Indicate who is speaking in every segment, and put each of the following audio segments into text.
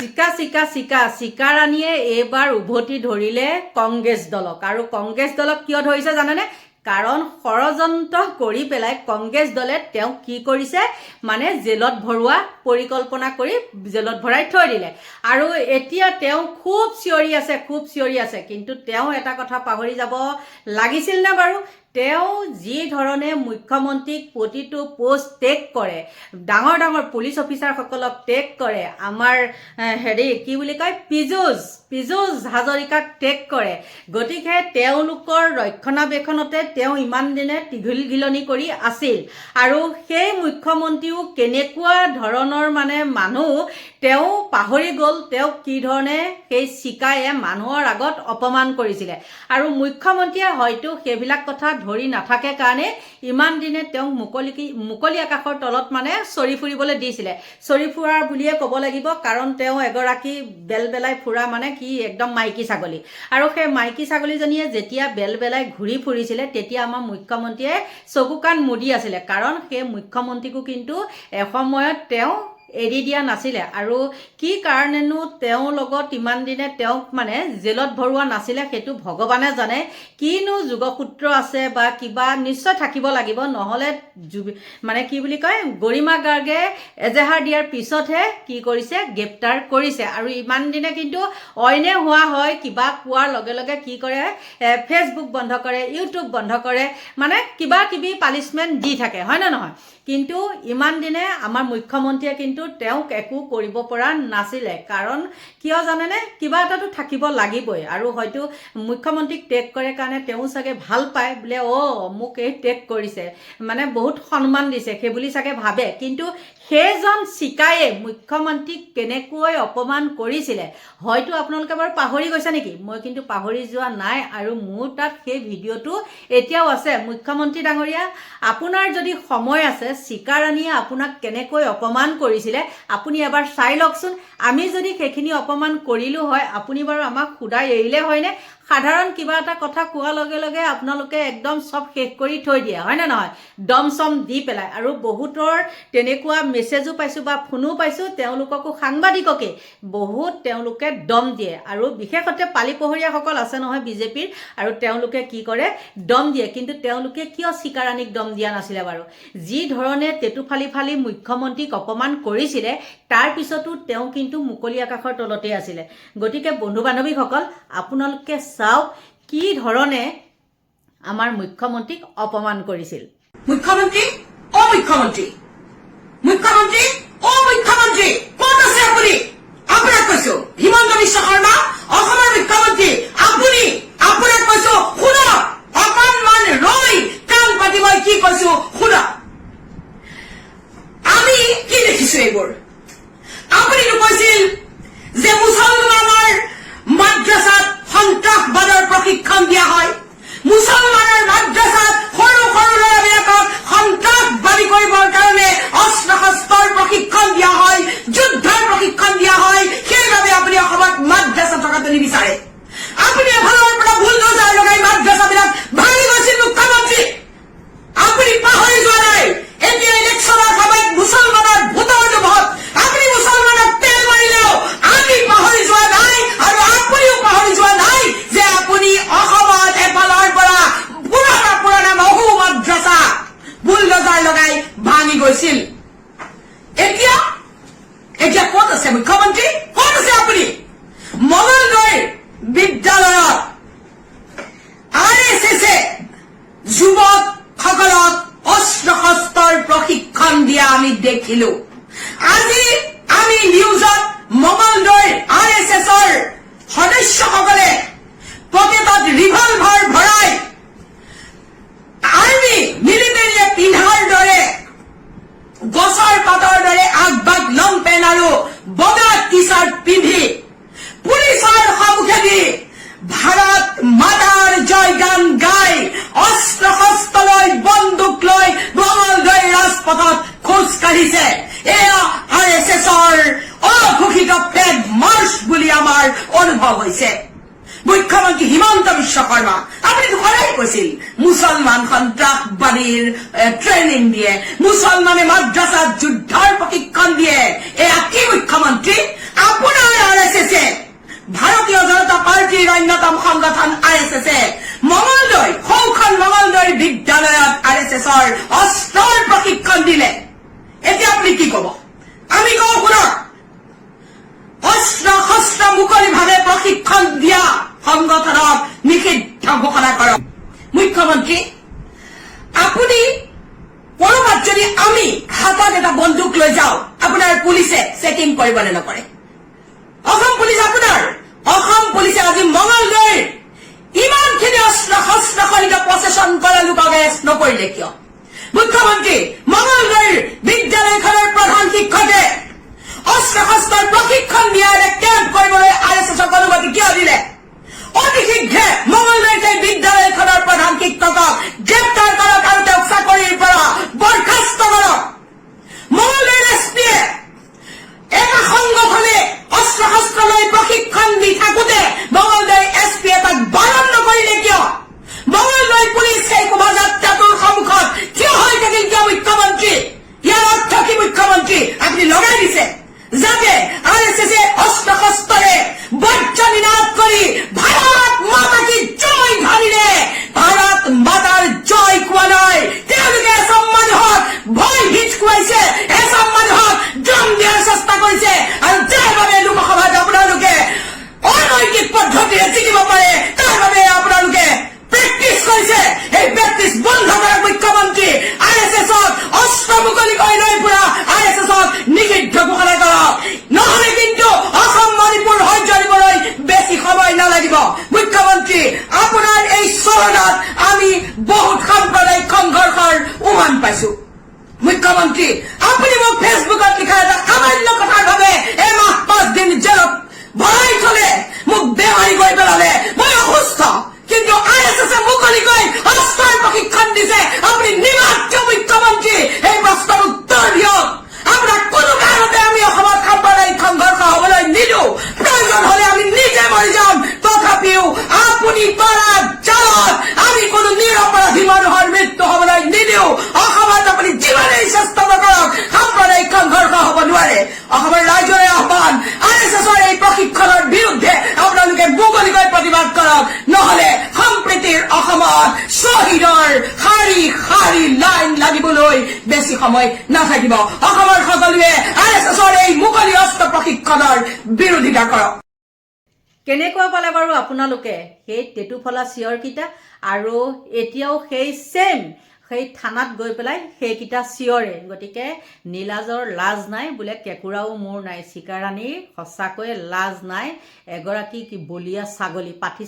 Speaker 1: চিকা চিকা চিকা চিকা ৰাণীয়ে এইবাৰ উভতি ধৰিলে কংগ্ৰেছ দলক। আৰু কংগ্ৰেছ দলক কিয় ধৰিছে জানেনে? কাৰণ ষড়যন্ত্ৰ কৰি পেলাই কংগ্ৰেছ দলে তেওঁক কি কৰিছে? মানে জেলত ভৰোৱা পৰিকল্পনা কৰি জেলত ভৰাই থৈ দিলে। আৰু এতিয়া তেওঁ খুব চিঞৰি আছে, খুব চিঞৰি আছে। কিন্তু তেওঁ এটা কথা পাহৰি যাব। লাগিছিল নে বাৰু? তেওঁ যি ধৰণে মুখ্যমন্ত্ৰীক প্ৰতিটো পোষ্ট টেক কৰে, ডাঙৰ ডাঙৰ পুলিচ অফিচাৰসকলক টেক কৰে, আমাৰ হেৰি, কি বুলি কয় পীযুষ পীযুষ হাজৰিকাক টেক কৰে, গতিকে তেওঁলোকৰ ৰক্ষণাবেক্ষণতে তেওঁ ইমান দিনে টিঘিল ঘিলনি কৰি আছিল। আৰু সেই মুখ্যমন্ত্ৰীও কেনেকুৱা ধৰণৰ মানে মানুহ, তেওঁ পাহৰি গ'ল, তেওঁক কি ধৰণে সেই চিকায়ে মানুহৰ আগত অপমান কৰিছিলে। আৰু মুখ্যমন্ত্ৰীয়ে হয়তো সেইবিলাক কথা ধৰি নাথাকে কাৰণে ইমান দিনে তেওঁক মুকলি মুকলি আকাশৰ তলত মানে চৰি ফুৰিবলৈ দিছিলে। চৰি ফুৰা বুলিয়ে ক'ব লাগিব কাৰণ তেওঁ এগৰাকী বেল বেলাই ফুৰা মানে কি একদম মাইকী ছাগলী। আৰু সেই মাইকী ছাগলীজনীয়ে যেতিয়া বেল বেলাই ঘূৰি ফুৰিছিলে তেতিয়া আমাৰ মুখ্যমন্ত্ৰীয়ে চকু কাণ মুদি আছিলে। কাৰণ সেই মুখ্যমন্ত্ৰীকো কিন্তু এসময়ত তেওঁ এৰি দিয়া নাছিলে। আৰু কি কাৰণেনো তেওঁৰ লগত ইমান দিনে তেওঁক মানে জেলত ভৰোৱা নাছিলে সেইটো ভগৱানে জানে। কিনো যোগসূত্ৰ আছে বা কিবা নিশ্চয় থাকিব লাগিব। নহ'লে মানে কি বুলি কয়, গৰিমা গাৰ্গে এজেহাৰ দিয়াৰ পিছতহে কি কৰিছে, গ্ৰেপ্তাৰ কৰিছে। আৰু ইমান দিনে কিন্তু অইনে হোৱা হয়, কিবা কোৱাৰ লগে লগে কি কৰে ফেচবুক বন্ধ কৰে ইউটিউব বন্ধ কৰে। মানে কিবা কিবি পানিছমেণ্ট দি থাকে, হয় নে নহয়? কিন্তু ইমান দিনে আমাৰ মুখ্যমন্ত্ৰীয়ে কিন্তু তেওঁক একো কৰিব পৰা নাছিলে। কাৰণ কিয় জানেনে? কিবা এটাতো থাকিব লাগিবই। আৰু হয়তো মুখ্যমন্ত্ৰীক টেগ কৰে কাৰণে তেওঁ চাগে ভালো পায়। বোলে, অ' মোক এই টেগ কৰিছে। মানে বহুত সন্মান দিছে। সেই বুলি চাগে ভাবে। কিন্তু সেইজন চিকায়ে মুখ্যমন্ত্ৰীক কেনেকৈ অপমান কৰিছিলে? হয়তো আপোনালোকে বাৰু পাহৰি গৈছে নেকি? মই কিন্তু পাহৰি যোৱা নাই আৰু মোৰ তাত সেই ভিডিঅ'টো এতিয়াও আছে। মুখ্যমন্ত্ৰী ডাঙৰীয়া, আপোনাৰ যদি সময় আছে চিকা ৰাণীয়ে আপোনাক কেনেকৈ অপমান কৰিছিলে, আপুনি এবাৰ চাই লওকচোন। আমি যদি সেইখিনি অপমান কৰিলোঁ হয়, আপুনি বাৰু আমাক সুদাই এৰিলে হয়নে? সাধাৰণ কিবা এটা কথা কোৱাৰ লগে লগে আপোনালোকে একদম চব শেষ কৰি থৈ দিয়ে, হয় নে নহয়? দম চম দি পেলাই। আৰু বহুতৰ তেনেকুৱা মেছেজো পাইছোঁ বা ফোনো পাইছোঁ, তেওঁলোককো সাংবাদিককে বহুত তেওঁলোকে দম দিয়ে। আৰু বিশেষতে পালি পহৰীয়াসকল আছে নহয় বিজেপিৰ, আৰু তেওঁলোকে কি কৰে? দম দিয়ে। কিন্তু তেওঁলোকে কিয় চিকাৰাণীক দম দিয়া নাছিলে বাৰু? যি ধৰণে টেটু ফালি মুখ্যমন্ত্ৰীক অপমান কৰিছিলে তাৰ পিছতো তেওঁ কিন্তু মুকলি আকাশৰ তলতেই আছিলে। গতিকে বন্ধু বান্ধৱীসকল আপোনালোকে চাওক কি ধৰণে আমাৰ মুখ্যমন্ত্ৰীক অপমান কৰিছিল।
Speaker 2: মুখ্যমন্ত্ৰী, অ মুখ্যমন্ত্ৰী। মুখ্যমন্ত্ৰী, অ মুখ্যমন্ত্ৰী। ক'ত আছে আপুনি আপোনাক কৈছো হিমন্ত বিশ্ব শৰ্মা অসমৰ মুখ্যমন্ত্ৰী আপুনি আপোনাক কৈছো শুনক অকণমান ৰৈ কাণ পাতি মই কি কৈছো শুনক আমি কি দেখিছো এইবোৰ আপুনিতো কৈছিল যে মুছলমানৰ মাদ্ৰাছাত সন্ত্ৰাসবাদৰ প্ৰশিক্ষণ দিয়া হয় মুছলমানৰ মাদ্রাসাত সৰু সৰু ল'ৰাবিলাকক সন্ত্ৰাসবাদী কৰিবৰ কাৰণে অস্ত্ৰ শস্ত্ৰৰ প্ৰশিক্ষণ দিয়া হয়, যুদ্ধৰ প্ৰশিক্ষণ দিয়া হয়। সেইবাবে আপুনি অসমত মাদ্ৰাছা থকাটো নিবিচাৰে। আপুনি এফালৰ পৰা ভুল নজাৰ লগাই মাদ্ৰাছাবিলাক ভাঙি গৈছিল মুখ্যমন্ত্ৰী আপুনি পাহৰি যোৱা নাই এতিয়া ইলেকশ্যনৰ সময়ত মুছলমানৰ ভোটৰ লোভত আপুনি মুছলমানক তেল মাৰিলেও আমি পাহৰি যোৱা নাই আৰু আপুনিও পাহৰি যোৱা নাই যে আপুনি অসমত এফালৰ পৰা পুৰণা পুৰণা মহু মাদ্ৰাছা বুলডজাৰ লগাই ভাঙি গৈছিল এতিয়া এতিয়া ক'ত আছে মুখ্যমন্ত্ৰী ক'ত আছে আপুনি মঙলদৈ বিদ্যালয়ত আৰ এছ এছে যুৱকসকলক অস্ত্ৰ শস্ত্ৰৰ প্ৰশিক্ষণ দিয়া আমি দেখিলো। আজি আমি নিউজত মঙলদৈৰ আৰ এছ এছৰ সদস্যসকলে পকেটত ৰিভলভাৰ ভৰাই আৰ্মি মিলিটাৰীয়ে পিন্ধাৰ দৰে, গছৰ পাতৰ দৰে আগবাগ লং পেণ্ট আৰু বগা টি চাৰ্ট পিন্ধি পুলিচৰ সন্মুখেদি ভাৰত মাতাৰ জয়গান গাই অস্ত্ৰ নারীর ট্রেনিং দিয়ে মুসলমানের মাদ্রাসা যুদ্ধার প্রশিক্ষণ দিয়ে এ একই মুখ্যমন্ত্রী? আপনার আর এস এস এ, ভারতীয় জনতা পার্টির অন্যতম সংগঠন আর এস এস এ, মঙ্গলদৈ সৌখন মঙ্গলদৈৰ বিদ্যালয়ত আর এস এছৰ অস্ত্র হাতত এটা বন্দুক লৈ যাওক আপোনাৰ পুলিচে চেকিং কৰিবনে নকৰে? অসম পুলিচ আপোনাৰ? অসম পুলিচে আজি মঙলদৈৰ ইমানখিনি অস্ত্ৰ শস্ত্ৰ সৈতে প্ৰচেচন কৰা লোকক এৰেষ্ট নকৰিলে কিয়? ভয় এসব মানুহক দিয়াৰ চেষ্টা কৰিছে আৰু যাৰ বাবে লোকসভাত আপোনালোকে অনৈতিক পদ্ধতিৰে জিকিব পাৰে তাৰ বাবে আপোনালোকে প্ৰেক্টিচ কৰিছে এই প্ৰেক্টিচ বন্ধ কৰা মুখ্যমন্ত্ৰী আৰ এছ এছক অস্ত্ৰ মুকলিকৈ লৈ ফুৰা আৰ এছ এছক নিষিদ্ধ ঘোষণা কৰক নহলে কিন্তু অসম মণিপুৰ সহ্য দিবলৈ বেছি সময় নালাগিব মুখ্যমন্ত্ৰী আপোনাৰ এই চৰণত আমি বহুত সাম্প্ৰদায়িক সংঘৰ্ষৰ উমান পাইছো মুখ্যমন্ত্ৰী আপুনি মোক ফেচবুকত লিখা এটা সামান্য কথাৰ বাবে এমাহ পাঁচ দিন জেলত ভৰাই থলে মোক বেমাৰী কৰি পেলালে মই অসুস্থ কিন্তু আই এছ এছে মুকলিকৈ অস্ত্ৰৰ প্ৰশিক্ষণ দিছে আপুনি নিমাত্ৰ মুখ্যমন্ত্ৰী এই প্ৰশ্নৰ উত্তৰ দিয়ক আপোনাক কোনো কাৰণতে আমি অসমত সাম্প্ৰদায়িক সংঘৰ্ষ হবলৈ নিদিওঁ প্ৰয়োজন হলে আমি নিজে মৰি যাম তথাপিও আপুনি কৰা জালত আমি কোনো নিৰপৰাধী মানুহৰ মৃত্যু হবলৈ নিদিওঁ অসমত আপুনি যিমানেই চেষ্টা নকৰক সাম্প্ৰদায়িক সংঘৰ্ষ হব নোৱাৰে অসমৰ ৰাইজৰে আহ্বান আৰ এছ এছৰ এই প্ৰশিক্ষণৰ বিৰুদ্ধে আপোনালোকে মুকলিকৈ প্ৰতিবাদ কৰক নহলে সম্প্ৰীতিৰ অসমত শ্বহীদৰ শাৰী শাৰী লাইন লাগিবলৈ বেছি সময় নাথাকিব অসমৰ সকলোৱে আৰ এছ এছৰ এই মুকলি অস্ত্ৰ প্ৰশিক্ষণৰ বিৰোধিতা কৰক।
Speaker 1: কেনেকুৱা পালে বাৰু আপোনালোকে? সেই টেটুফলা চিঞৰকেইটা আৰু এতিয়াও সেই ছেম সেই থানাত গৈ পেলাই সেইকেইটা চিঞৰে। গতিকে নীলাজৰ লাজ নাই, বোলে কেঁকুৰাও মোৰ নাই। চিকাৰাণীৰ সঁচাকৈয়ে লাজ নাই। এগৰাকী কি বলীয়া ছাগলী, পাঠি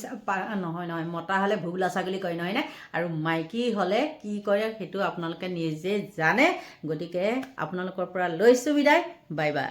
Speaker 1: নহয় নহয়, মতা হ'লে ভুবুলা ছাগলী কয় নহয়নে আৰু মাইকী হ'লে কি কৰে সেইটো আপোনালোকে নিজে জানে। গতিকে আপোনালোকৰ পৰা লৈছোঁ বিদায়। Bye bye.